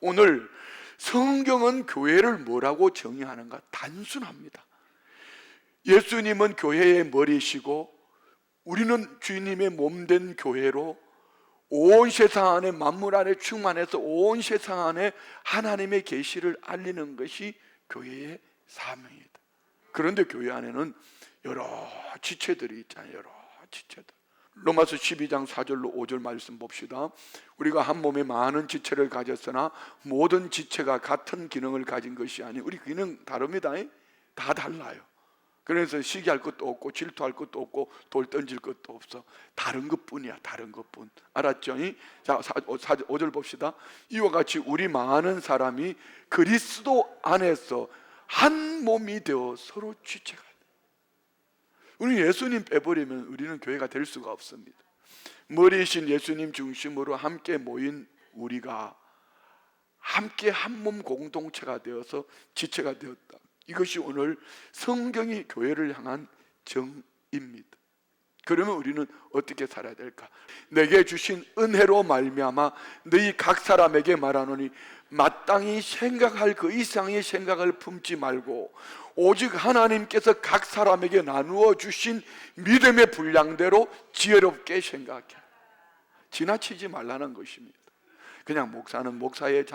오늘 성경은 교회를 뭐라고 정의하는가? 단순합니다. 예수님은 교회의 머리시고 우리는 주님의 몸된 교회로 온 세상 안에 만물 안에 충만해서 온 세상 안에 하나님의 계시를 알리는 것이 교회의 사명이다. 그런데 교회 안에는 여러 지체들이 있잖아요. 여러 지체들. 로마서 12장 4절로 5절 말씀 봅시다. 우리가 한 몸에 많은 지체를 가졌으나 모든 지체가 같은 기능을 가진 것이 아니 우리 기능 다릅니다. 다 달라요. 그래서 시기할 것도 없고 질투할 것도 없고 돌 던질 것도 없어. 다른 것뿐이야. 다른 것뿐. 알았죠? 자, 5절 봅시다. 이와 같이 우리 많은 사람이 그리스도 안에서 한 몸이 되어 서로 지체가 돼. 우리 예수님 빼버리면 우리는 교회가 될 수가 없습니다. 머리이신 예수님 중심으로 함께 모인 우리가 함께 한 몸 공동체가 되어서 지체가 되었다. 이것이 오늘 성경이 교회를 향한 정입니다. 그러면 우리는 어떻게 살아야 될까? 내게 주신 은혜로 말미암아 너희 각 사람에게 말하노니 마땅히 생각할 그 이상의 생각을 품지 말고 오직 하나님께서 각 사람에게 나누어 주신 믿음의 분량대로 지혜롭게 생각해. 지나치지 말라는 것입니다. 그냥 목사는 목사의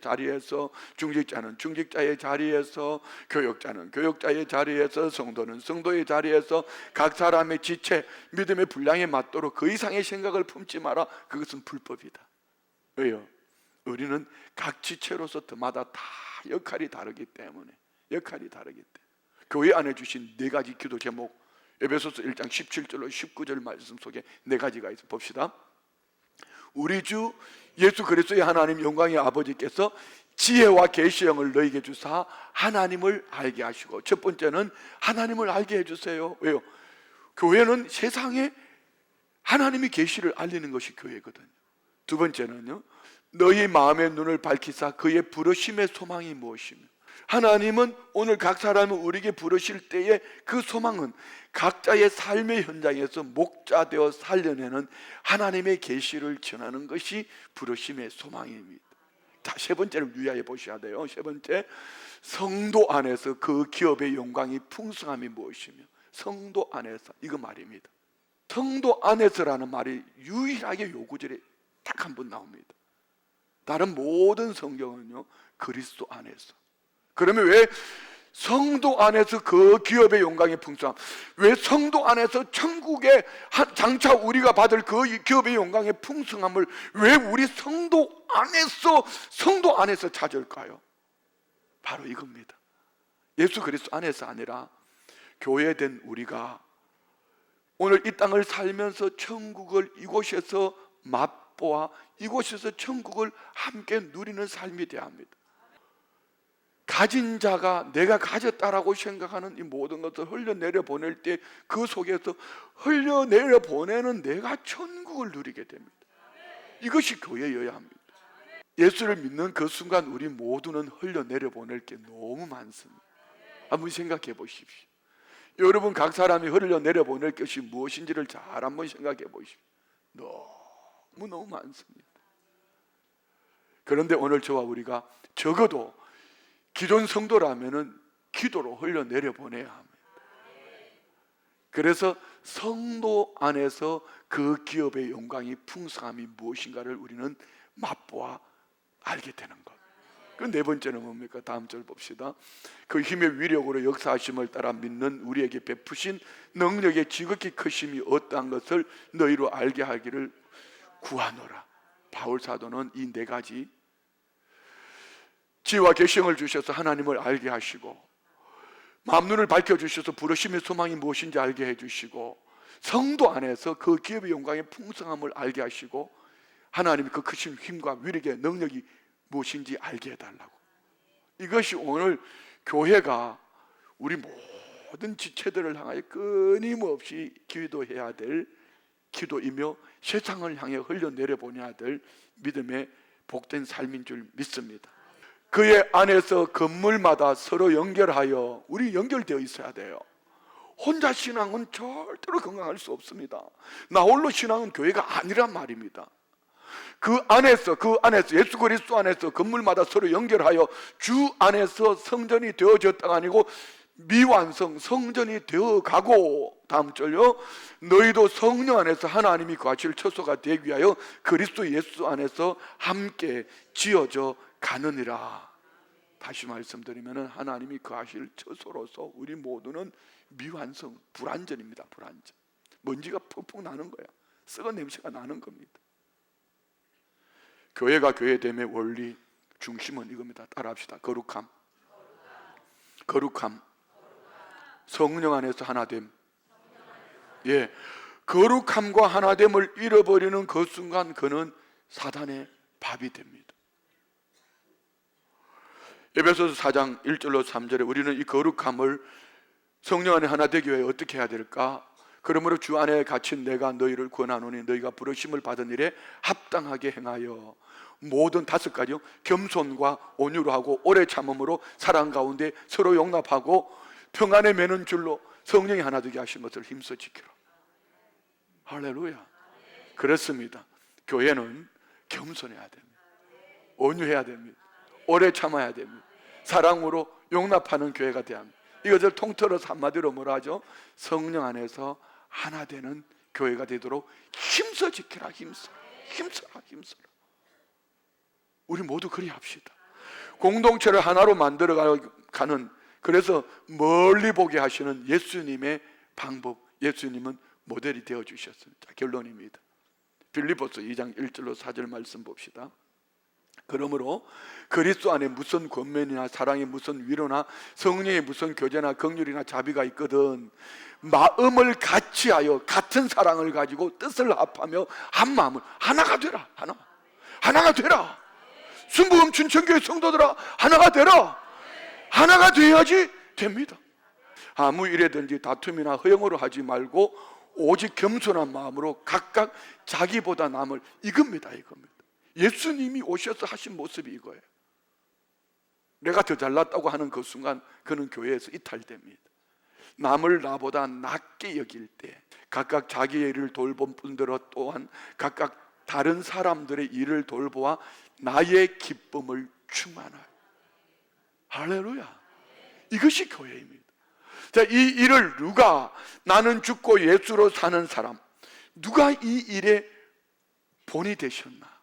자리에서 중직자는 중직자의 자리에서 교역자는 교역자의 자리에서 성도는 성도의 자리에서 각 사람의 지체 믿음의 분량에 맞도록 그 이상의 생각을 품지 마라 그것은 불법이다 왜요? 우리는 각 지체로서 마다 다 역할이 다르기 때문에 역할이 다르기 때문에 교회 안에 주신 네 가지 기도 제목 에베소서 1장 17절로 19절 말씀 속에 네 가지가 있어 봅시다 우리 주 예수 그리스도의 하나님 영광의 아버지께서 지혜와 계시형을 너에게 주사 하나님을 알게 하시고 첫 번째는 하나님을 알게 해 주세요. 왜요? 교회는 세상에 하나님이 계시를 알리는 것이 교회거든요. 두 번째는요. 너희 마음의 눈을 밝히사 그의 부르심의 소망이 무엇이며 하나님은 오늘 각 사람을 우리에게 부르실 때에 그 소망은 각자의 삶의 현장에서 목자 되어 살려내는 하나님의 계시를 전하는 것이 부르심의 소망입니다. 자, 세 번째를 유의해 보셔야 돼요. 세 번째, 성도 안에서 그 기업의 영광이 풍성함이 무엇이며 성도 안에서 이거 말입니다. 성도 안에서라는 말이 유일하게 요구절에 딱 한 번 나옵니다. 다른 모든 성경은요 그리스도 안에서. 그러면 왜 성도 안에서 그 기업의 영광의 풍성함, 왜 성도 안에서 천국의 장차 우리가 받을 그 기업의 영광의 풍성함을 왜 우리 성도 안에서 성도 안에서 찾을까요? 바로 이겁니다. 예수 그리스도 안에서 아니라 교회된 우리가 오늘 이 땅을 살면서 천국을 이곳에서 맛 보아 이곳에서 천국을 함께 누리는 삶이 되어야 합니다. 가진 자가 내가 가졌다라고 생각하는 이 모든 것을 흘려내려 보낼 때 그 속에서 흘려내려 보내는 내가 천국을 누리게 됩니다. 이것이 교회여야 합니다. 예수를 믿는 그 순간 우리 모두는 흘려내려 보낼 게 너무 많습니다. 한번 생각해 보십시오. 여러분 각 사람이 흘려내려 보낼 것이 무엇인지를 잘 한번 생각해 보십시오. 너무 너무 많습니다. 그런데 오늘 저와 우리가 적어도 기존 성도라면은 기도로 흘려내려 보내야 합니다. 그래서 성도 안에서 그 기업의 영광이 풍성함이 무엇인가를 우리는 맛보아 알게 되는 것. 그네 번째는 뭡니까? 다음 절 봅시다. 그 힘의 위력으로 역사하심을 따라 믿는 우리에게 베푸신 능력의 지극히 크심이 어떠한 것을 너희로 알게 하기를 구하노라. 바울 사도는 이 네 가지 지혜와 계시을 주셔서 하나님을 알게 하시고 마음눈을 밝혀 주셔서 부르심의 소망이 무엇인지 알게 해 주시고 성도 안에서 그 기업의 영광의 풍성함을 알게 하시고 하나님의 그 크신 힘과 위력의 능력이 무엇인지 알게 해달라고 이것이 오늘 교회가 우리 모든 지체들을 향하여 끊임없이 기도해야 될 기도이며 세상을 향해 흘려내려 보내야 될 믿음의 복된 삶인 줄 믿습니다 그의 안에서 건물마다 서로 연결하여 우리 연결되어 있어야 돼요. 혼자 신앙은 절대로 건강할 수 없습니다. 나 홀로 신앙은 교회가 아니란 말입니다. 그 안에서 그 안에서 예수 그리스도 안에서 건물마다 서로 연결하여 주 안에서 성전이 되어졌다가 아니고 미완성 성전이 되어 가고 다음 절요. 너희도 성령 안에서 하나님이 거하실 처소가 되기 위하여 그리스도 예수 안에서 함께 지어져 가느니라. 다시 말씀드리면 하나님이 거하실 처소로서 우리 모두는 미완성 불완전입니다 불완전. 먼지가 푹푹 나는 거야. 썩은 냄새가 나는 겁니다. 교회가 교회됨의 원리 중심은 이겁니다. 따라합시다. 거룩함. 거룩함 성령 안에서 하나됨. 예. 거룩함과 하나됨을 잃어버리는 그 순간 그는 사단의 밥이 됩니다. 에베소서 4장 1절로 3절에 우리는 이 거룩함을 성령 안에 하나 되기 위해 어떻게 해야 될까? 그러므로 주 안에 갇힌 내가 너희를 권하노니 너희가 부르심을 받은 일에 합당하게 행하여 모든 다섯 가지요 겸손과 온유로 하고 오래 참음으로 사랑 가운데 서로 용납하고 평안에 매는 줄로 성령이 하나 되게 하신 것을 힘써 지키라. 할렐루야. 그렇습니다. 교회는 겸손해야 됩니다. 온유해야 됩니다. 오래 참아야 됩니다. 사랑으로 용납하는 교회가 돼야 합니다. 이것을 통틀어서 한마디로 뭐라 하죠? 성령 안에서 하나 되는 교회가 되도록 힘써 지키라 힘써 힘써라 힘써라 우리 모두 그리 합시다 공동체를 하나로 만들어 가는 그래서 멀리 보게 하시는 예수님의 방법 예수님은 모델이 되어 주셨습니다. 결론입니다. 빌리포스 2장 1절로 4절 말씀 봅시다. 그러므로 그리스도 안에 무슨 권면이나 사랑의 무슨 위로나 성령의 무슨 교제나 긍휼이나 자비가 있거든 마음을 같이하여 같은 사랑을 가지고 뜻을 합하며 한 마음을 하나가 되라. 하나. 하나가 되라. 순부음 춘천교회 성도들아 하나가 되라 하나가 돼야지 됩니다 아무 일에든지 다툼이나 허영으로 하지 말고 오직 겸손한 마음으로 각각 자기보다 남을 이겁니다 이겁니다 예수님이 오셔서 하신 모습이 이거예요. 내가 더 잘났다고 하는 그 순간 그는 교회에서 이탈됩니다. 남을 나보다 낮게 여길 때 각각 자기의 일을 돌본 분들은 또한 각각 다른 사람들의 일을 돌보아 나의 기쁨을 충만하여 할렐루야 이것이 교회입니다 자, 이 일을 누가 나는 죽고 예수로 사는 사람 누가 이 일에 본이 되셨나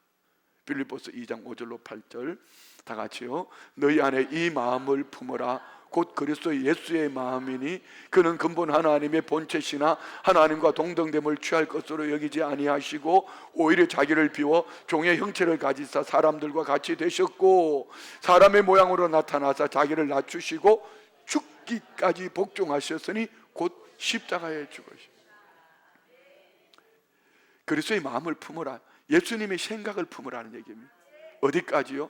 빌립보서 2장 5절로 8절 다 같이요. 너희 안에 이 마음을 품어라. 곧 그리스도 예수의 마음이니 그는 근본 하나님의 본체시나 하나님과 동등됨을 취할 것으로 여기지 아니하시고 오히려 자기를 비워 종의 형체를 가지사 사람들과 같이 되셨고 사람의 모양으로 나타나사 자기를 낮추시고 죽기까지 복종하셨으니 곧 십자가에 죽으시. 그리스도의 마음을 품어라. 예수님의 생각을 품으라는 얘기입니다. 어디까지요?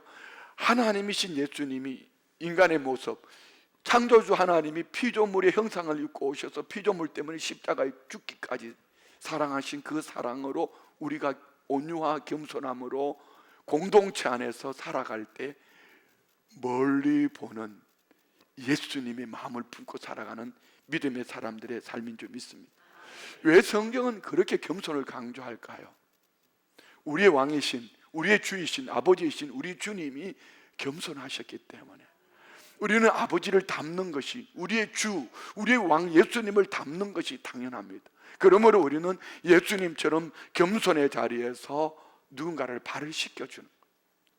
하나님이신 예수님이 인간의 모습, 창조주 하나님이 피조물의 형상을 입고 오셔서 피조물 때문에 십자가에 죽기까지 사랑하신 그 사랑으로 우리가 온유와 겸손함으로 공동체 안에서 살아갈 때 멀리 보는 예수님의 마음을 품고 살아가는 믿음의 사람들의 삶인 줄 믿습니다. 왜 성경은 그렇게 겸손을 강조할까요? 우리의 왕이신 우리의 주이신 아버지이신 우리 주님이 겸손하셨기 때문에 우리는 아버지를 닮는 것이 우리의 주, 우리의 왕 예수님을 닮는 것이 당연합니다. 그러므로 우리는 예수님처럼 겸손의 자리에서 누군가를 발을 씻겨주는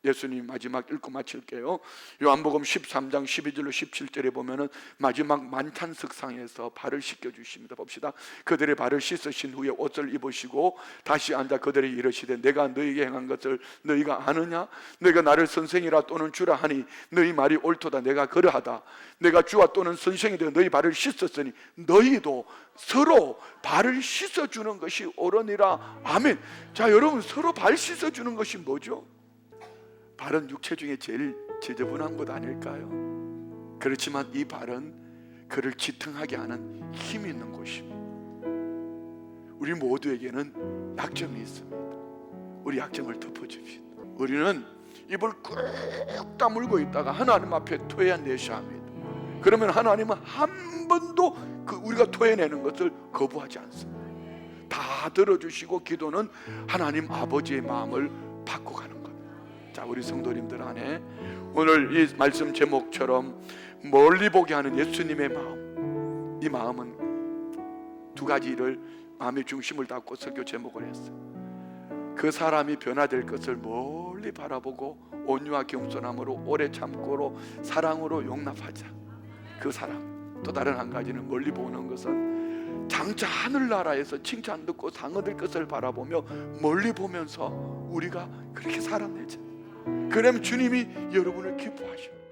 예수님 마지막 읽고 마칠게요. 요한복음 13장 12절로 17절에 보면은 마지막 만찬석상에서 발을 씻겨 주십니다. 봅시다. 그들의 발을 씻으신 후에 옷을 입으시고 다시 앉아 그들이 이르시되 내가 너희에게 행한 것을 너희가 아느냐? 너희가 나를 선생이라 또는 주라 하니 너희 말이 옳도다. 내가 그러하다. 내가 주와 또는 선생이 되어 너희 발을 씻었으니 너희도 서로 발을 씻어 주는 것이 옳으니라. 아멘. 자, 여러분 서로 발 씻어 주는 것이 뭐죠? 발은 육체 중에 제일 지저분한 것 아닐까요? 그렇지만 이 발은 그를 지탱하게 하는 힘이 있는 곳입니다. 우리 모두에게는 약점이 있습니다. 우리 약점을 덮어줍시다. 우리는 입을 꾹 다물고 있다가 하나님 앞에 토해내셔야 합니다. 그러면 하나님은 한 번도 그 우리가 토해내는 것을 거부하지 않습니다. 다 들어주시고 기도는 하나님 아버지의 마음을 바꿔가는. 자, 우리 성도님들 안에 오늘 이 말씀 제목처럼 멀리 보게 하는 예수님의 마음, 이 마음은 두 가지를 마음의 중심을 담고 설교 제목을 했어요. 그 사람이 변화될 것을 멀리 바라보고 온유와 겸손함으로 오래 참고로 사랑으로 용납하자. 그 사람. 또 다른 한 가지는 멀리 보는 것은 장차 하늘나라에서 칭찬 듣고 상 얻을 것을 바라보며 멀리 보면서 우리가 그렇게 살아내자. 그러면 주님이 여러분을 기뻐하셔.